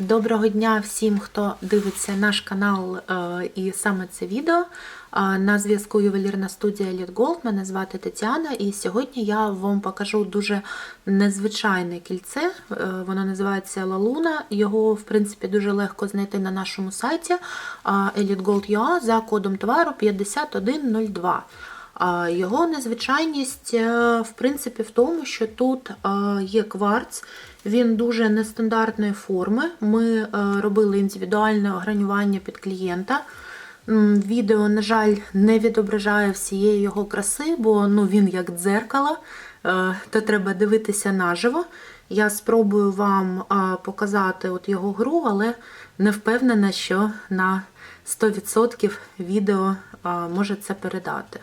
Доброго дня всім, хто дивиться наш канал е, і саме це відео. Е, На зв'язку ювелірна студія Elite Gold. Мене звати Тетяна, і сьогодні я вам покажу дуже незвичайне кільце. Е, Воно називається Лалуна. Його, в принципі, дуже легко знайти на нашому сайті е, Elite Gold UA за кодом товару 5102. Його незвичайність, е, в принципі, в тому, що тут е, є кварц, він дуже нестандартної форми. Ми е, робили індивідуальне огранювання під клієнта. Відео, на жаль, не відображає всієї його краси, бо ну, він як дзеркало, то треба дивитися наживо. Я спробую вам показати от його гру, але не впевнена, що на 100% відео може це передати.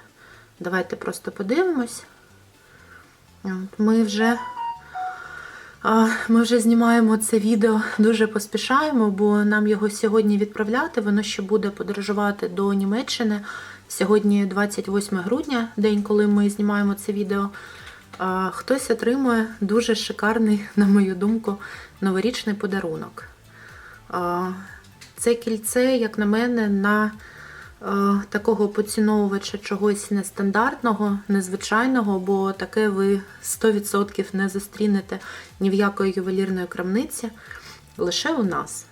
Давайте просто подивимось. Ми вже, ми вже знімаємо це відео, дуже поспішаємо, бо нам його сьогодні відправляти. Воно ще буде подорожувати до Німеччини. Сьогодні 28 грудня, день, коли ми знімаємо це відео. Хтось отримує дуже шикарний, на мою думку, новорічний подарунок. Це кільце, як на мене, на такого поціновувача чогось нестандартного, незвичайного, бо таке ви 100% не зустрінете ні в якої ювелірної крамниці. Лише у нас.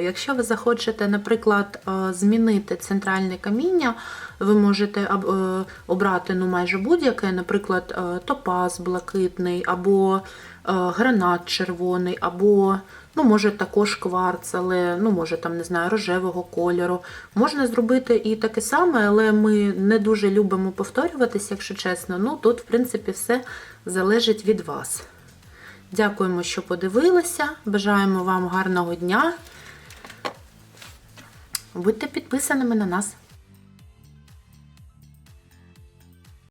Якщо ви захочете, наприклад, змінити центральне каміння, ви можете е, обрати ну, майже будь-яке, наприклад, е, топаз блакитний, або е, гранат червоний, або ну, може також кварц, але ну, може там, не знаю, рожевого кольору. Можна зробити і таке саме, але ми не дуже любимо повторюватися, якщо чесно. Ну, тут, в принципі, все залежить від вас. Дякуємо, що подивилися. Бажаємо вам гарного дня. Будьте підписаними на нас.